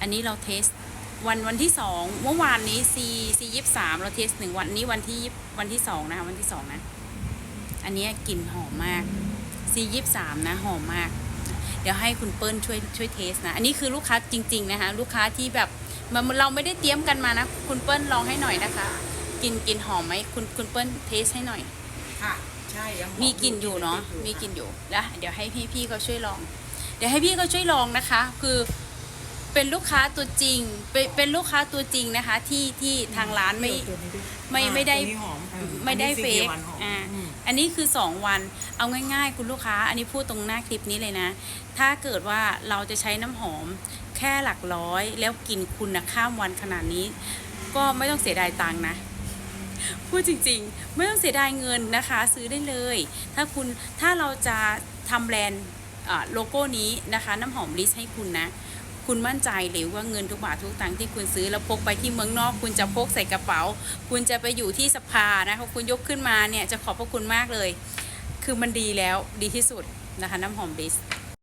อันนี้เราเทสวันวันที่สองเมื่อวานนี้ C C ยี่สามเราเทสหนึ่งวันนี้วันที่20วันที่สองนะคะวันที่สองนะ อันนี้กลิ่นหอมมาก C ยี่สามนะหอมมาก เดี๋ยวให้คุณเปิ้ลช่วยช่วยเทสนะ อันนี้คือลูกค้าจริง ๆ นะคะ ลูกค้าที่แบบมันเราไม่ได้เตรียมกันมานะ คุณเปิ้ลลองให้หน่อยนะคะกลิ่นกลิ่นหอมไหมคุณคุณเปิ้ลเทสให้หน่อยค่ะใช่ยังหอมีกลิ่นอยู่เนาะมีกลิ่นอยู่นะเดี๋ยวให้พี่พี่เขาช่วยลอง เดี๋ยวให้พี่เขาช่วยลองนะคะ คือ เป็นลูกค้าตัวจริง เป็นเป็นลูกค้าตัวจริงนะคะ ที่ที่ทางร้านไม่ไม่อ่าไม่ได้ ตัวนี้หอมอืไม่ได้อันเฟนี้ก CK1 หอมอ่า อืม อันนี้คือ 2 วัน เอาง่าย ๆ คุณลูกค้า อันนี้พูดตรงหน้าคลิปนี้เลยนะ ถ้าเกิดว่าเราจะใช้น้ำหอมแค่หลักร้อย แล้วกินคุณนะข้ามวันขนาดนี้ ก็ไม่ต้องเสียดายตังค์นะ พูดจริงๆ ไม่ต้องเสียดายเงินนะคะ ซื้อได้เลย ถ้าคุณถ้าเราจะทำแบรนด์อ่าโลโก้นี้นะคะ น้ำหอมลิสให้คุณนะ คุณมั่นใจหรือว่าเงินทุกบาททุกตังค์ที่คุณซื้อแล้วพกไปที่เมืองนอก คุณจะพกใส่กระเป๋า คุณจะไปอยู่ที่สภานะคะคุณยกขึ้นมาเนี่ยจะขอบพระคุณมากเลย คือมันดีแล้วดีที่สุดนะคะน้ำหอมบิส